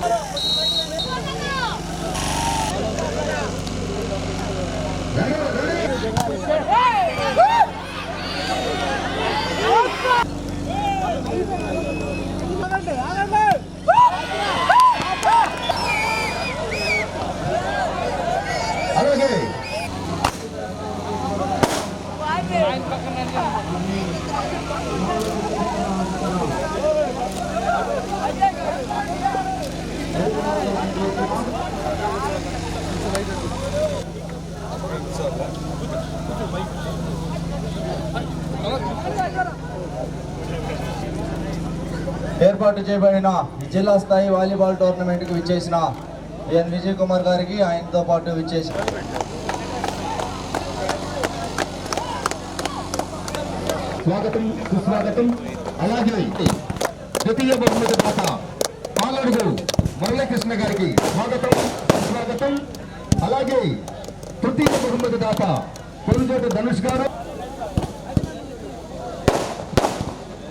あら! ఏర్పాటు చేయబడిన జిల్లా స్థాయి వాలీబాల్ టోర్నమెంట్కి విచ్చేసిన ఎన్. విజయ్ కుమార్ గారికి ఆయనతో పాటు విచ్చేసిన స్వాగతం సుస్వాగతం. అలాగే ద్వితీయ బహుమతి దాత పాలడుగు మురళీకృష్ణ గారికి స్వాగతం సుస్వాగతం. అలాగే తృతీయ బహుమతి దాత పొరుజోటి ధనుష్ గారు.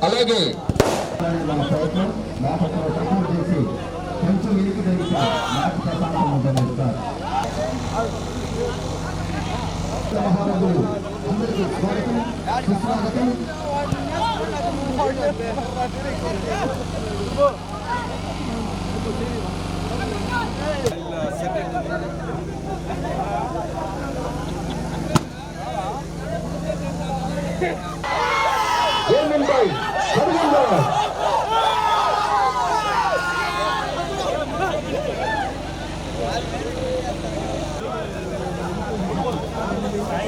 అలాగే మన ప్రయత్నం. జ్ఞాపకాలు సపోర్ట్ చేసి కొంచెం జరిగితే ప్రశాంతం మహారాజులు అందరికీ స్వాగతం. సుస్వాగతం.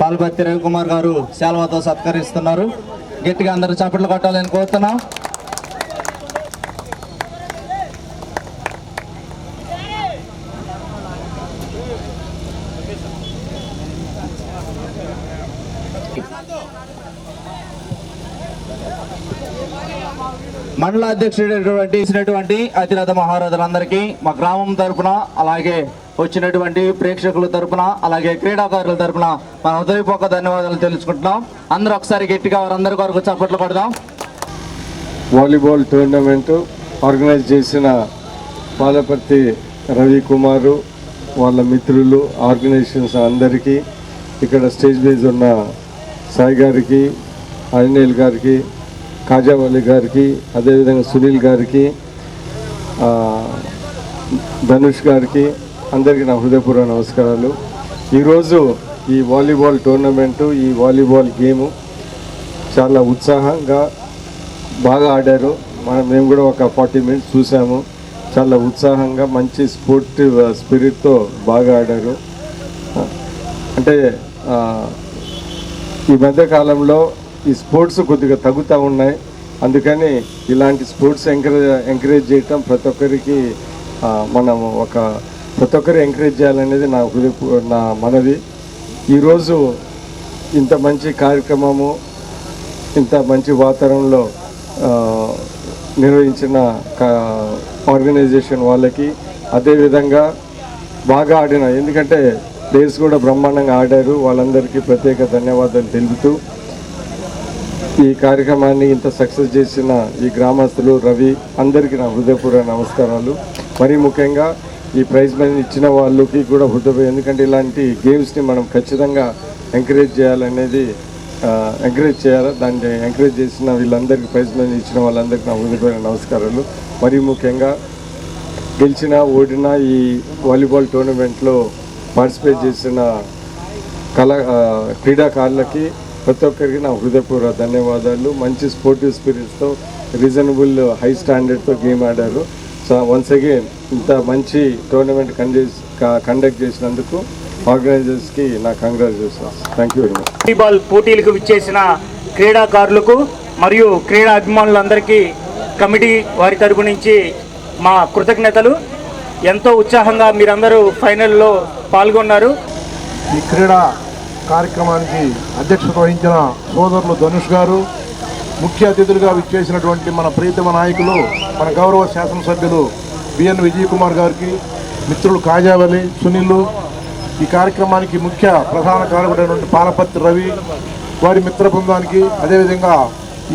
పాల్పత్తి రవికుమార్ గారు శాల్వాతో సత్కరిస్తున్నారు. గట్టిగా అందరూ చప్పట్లు కొట్టాలని కోరుతున్నాం. మండల అధ్యక్షుడైనటువంటి ఇచ్చినటువంటి అతిరథ మహారథులందరికీ మా గ్రామం తరఫున అలాగే వచ్చినటువంటి ప్రేక్షకుల తరపున అలాగే క్రీడాకారుల తరపున మన హృదయపూర్వక ధన్యవాదాలు తెలుసుకుంటున్నాం. అందరూ ఒకసారి గట్టిగా వారందరి కొరకు చప్పట్లు పడదాం. వాలీబాల్ టోర్నమెంట్ ఆర్గనైజ్ చేసిన పాలపర్తి రవి కుమారు వాళ్ళ మిత్రులు ఆర్గనైజేషన్స్ అందరికీ ఇక్కడ స్టేజ్ మీద ఉన్న సాయి గారికి అనిల్ గారికి కాజావలి గారికి అదేవిధంగా సునీల్ గారికి ధనుష్ గారికి అందరికీ నా హృదయపూర్వక నమస్కారాలు. ఈరోజు ఈ వాలీబాల్ టోర్నమెంటు ఈ వాలీబాల్ గేము చాలా ఉత్సాహంగా బాగా ఆడారు. మనం మేము కూడా ఒక ఫార్టీ మినిట్స్ చూసాము. చాలా ఉత్సాహంగా మంచి స్పోర్టివ్ స్పిరిట్తో బాగా ఆడారు. అంటే ఈ మధ్యకాలంలో ఈ స్పోర్ట్స్ కొద్దిగా తగ్గుతూ ఉన్నాయి. అందుకని ఇలాంటి స్పోర్ట్స్ ఎంకరేజ్ ఎంకరేజ్ చేయటం ప్రతి ఒక్కరికి మనం ఒక ప్రతి ఒక్కరు ఎంకరేజ్ చేయాలనేది నా హృదయ నా మనవి. ఈరోజు ఇంత మంచి కార్యక్రమము ఇంత మంచి వాతావరణంలో నిర్వహించిన కా- ఆర్గనైజేషన్ వాళ్ళకి అదేవిధంగా బాగా ఆడిన ఎందుకంటే ప్లేయర్స్ కూడా బ్రహ్మాండంగా ఆడారు. వాళ్ళందరికీ ప్రత్యేక ధన్యవాదాలు తెలుపుతూ ఈ కార్యక్రమాన్ని ఇంత సక్సెస్ చేసిన ఈ గ్రామస్తులు రవి అందరికీ నా హృదయపూర్వ నమస్కారాలు. మరీ ముఖ్యంగా ఈ ప్రైజ్ మనీ ఇచ్చిన వాళ్ళకి కూడా హృదయ ఎందుకంటే ఇలాంటి గేమ్స్ని మనం ఖచ్చితంగా ఎంకరేజ్ చేయాలనేది ఎంకరేజ్ చేయాలి? దాన్ని ఎంకరేజ్ చేసిన వీళ్ళందరికీ ప్రైజ్ మనీ ఇచ్చిన వాళ్ళందరికీ నా హృదయపూర్వక నమస్కారాలు. మరీ ముఖ్యంగా గెలిచిన ఓడిన ఈ వాలీబాల్ టోర్నమెంట్లో పార్టిసిపేట్ చేసిన కళా క్రీడాకారులకి ప్రతి ఒక్కరికి నా హృదయపూర్వక ధన్యవాదాలు. మంచి స్పోర్టివ్ స్పిరిట్స్తో రీజనబుల్ హై స్టాండర్డ్తో గేమ్ ఆడారు. సో వన్స్ అగైన్ ఇంత మంచి టోర్నమెంట్ కండక్ట్ కండక్ట్ చేసినందుకు ఆర్గనైజర్స్కి నా congratulations thank you very much volleyball పోటీలకు విచ్చేసిన క్రీడాకారులకు మరియు క్రీడా అభిమానులందరికీ కమిటీ వారి తరపు నుంచి మా కృతజ్ఞతలు. ఎంతో ఉత్సాహంగా మీరందరూ ఫైనల్లో పాల్గొన్నారు. ఈ క్రీడా కార్యక్రమానికి అధ్యక్షత వహించిన సోదరులు ధనుష్ గారు ముఖ్య అతిథులుగా విచ్చేసినటువంటి మన ప్రీతమ నాయకులు మన గౌరవ శాసనసభ్యులు బిఎన్ విజయ్ కుమార్ గారికి మిత్రులు కాజావలి సునీల్ ఈ కార్యక్రమానికి ముఖ్య ప్రధాన కారకుడైనటువంటి పాలపత్తి రవి వారి మిత్ర బృందానికి అదేవిధంగా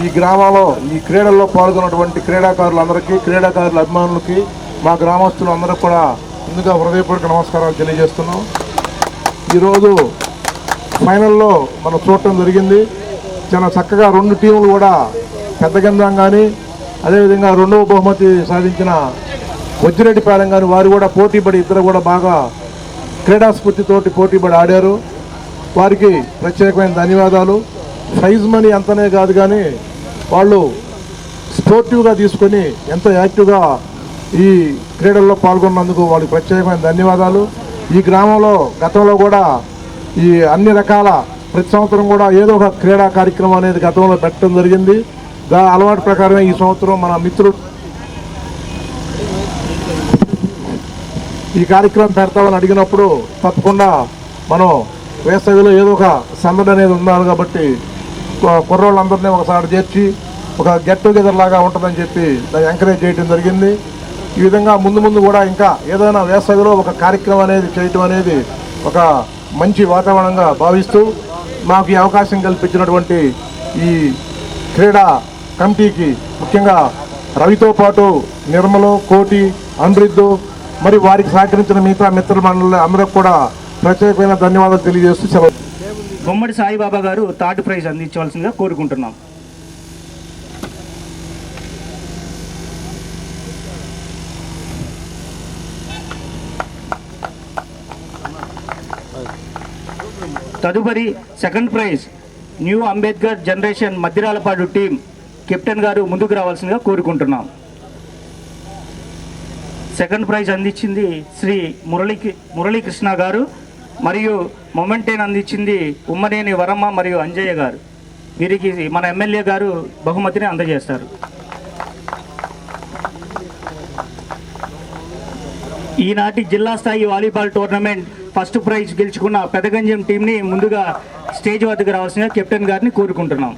ఈ గ్రామంలో ఈ క్రీడల్లో పాల్గొన్నటువంటి క్రీడాకారులందరికీ క్రీడాకారుల అభిమానులకి మా గ్రామస్తులు అందరూ కూడా ముందుగా హృదయపూర్వక నమస్కారాలు తెలియజేస్తున్నాం. ఈరోజు ఫైనల్లో మనం చూడటం జరిగింది. చాలా చక్కగా రెండు టీములు కూడా పెద్దగంధం కానీ అదేవిధంగా రెండవ బహుమతి సాధించిన వజ్జిరెడ్డిపాలెం కానీ వారు కూడా పోటీపడి ఇద్దరు కూడా బాగా క్రీడాస్ఫూర్తితోటి పోటీపడి ఆడారు. వారికి ప్రత్యేకమైన ధన్యవాదాలు. ప్రైజ్ మనీ అంతనే కాదు కానీ వాళ్ళు స్పోర్టివ్గా తీసుకొని ఎంత యాక్టివ్గా ఈ క్రీడల్లో పాల్గొన్నందుకు వాళ్ళకి ప్రత్యేకమైన ధన్యవాదాలు. ఈ గ్రామంలో గతంలో కూడా ఈ అన్ని రకాల ప్రతి సంవత్సరం కూడా ఏదో ఒక క్రీడా కార్యక్రమం అనేది గతంలో పెట్టడం జరిగింది. దా అలవాటు ప్రకారమే ఈ సంవత్సరం మన మిత్రుడు ఈ కార్యక్రమం పెడతామని అడిగినప్పుడు తప్పకుండా మనం వేసవిలో ఏదో ఒక సందడి అనేది ఉన్నారు కాబట్టి కుర్రోళ్ళందరినీ ఒకసారి చేర్చి ఒక గెట్ టుగెదర్ లాగా ఉంటుందని చెప్పి దాన్ని ఎంకరేజ్ చేయడం జరిగింది. ఈ విధంగా ముందు ముందు కూడా ఇంకా ఏదైనా వేసవిలో ఒక కార్యక్రమం అనేది చేయటం అనేది ఒక మంచి వాతావరణంగా భావిస్తూ మాకు ఈ అవకాశం కల్పించినటువంటి ఈ క్రీడా కమిటీకి ముఖ్యంగా రవితో పాటు నిర్మలు కోటి అమృద్దు మరి వారికి సహకరించిన మిగతా మిత్ర మండలి అందరికి కూడా ప్రత్యేకమైన ధన్యవాదాలు తెలియజేస్తూ సెలవు. గుమ్మడి సాయిబాబా గారు థర్డ్ ప్రైజ్ అందించవలసిందిగా కోరుకుంటున్నాం. తదుపరి second prize new Ambedkar generation Maddiralapadu team captain garu ముందుకు రావాల్సిందిగా కోరుకుంటున్నాం. సెకండ్ ప్రైజ్ అందించింది శ్రీ మురళీ మురళీకృష్ణ గారు మరియు మొమెంటేన్ అందించింది ఉమ్మనేని వరమ్మ మరియు అంజయ్య గారు. వీరికి మన ఎమ్మెల్యే గారు బహుమతిని అందజేస్తారు. ఈనాటి జిల్లా స్థాయి వాలీబాల్ టోర్నమెంట్ ఫస్ట్ ప్రైజ్ గెలుచుకున్న పెదగంజం టీంని ముందుగా స్టేజ్ వద్దకు రావాల్సిన కెప్టెన్ గారిని కోరుకుంటున్నాం.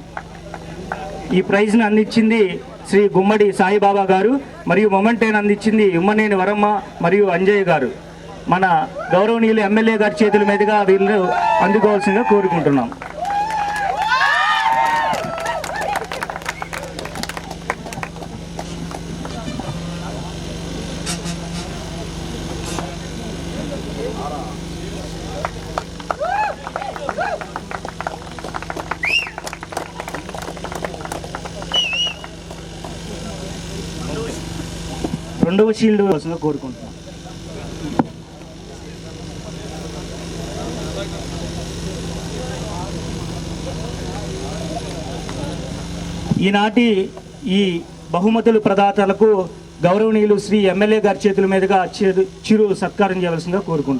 ఈ ప్రైజ్ని అందించింది శ్రీ గుమ్మడి సాయిబాబా గారు మరియు మొమెంటైన్ అందించింది ఉమ్మనేని వరమ్మ మరియు అంజయ్య గారు. మన గౌరవనీయులు ఎమ్మెల్యే గారి చేతుల మీదుగా వీళ్ళు అందుకోవాల్సిందిగా కోరుకుంటున్నాం. రెండవ షీల్డ్ వస్తుందిగా కోరుకుంటున్నాం. ఈనాటి ఈ బహుమతులు ప్రదాతలకు గౌరవనీయులు శ్రీ ఎమ్మెల్యే గారి చేతుల మీదుగా చిరు చిరు సత్కారం చేయవలసిందిగా కోరుకుంటున్నాం.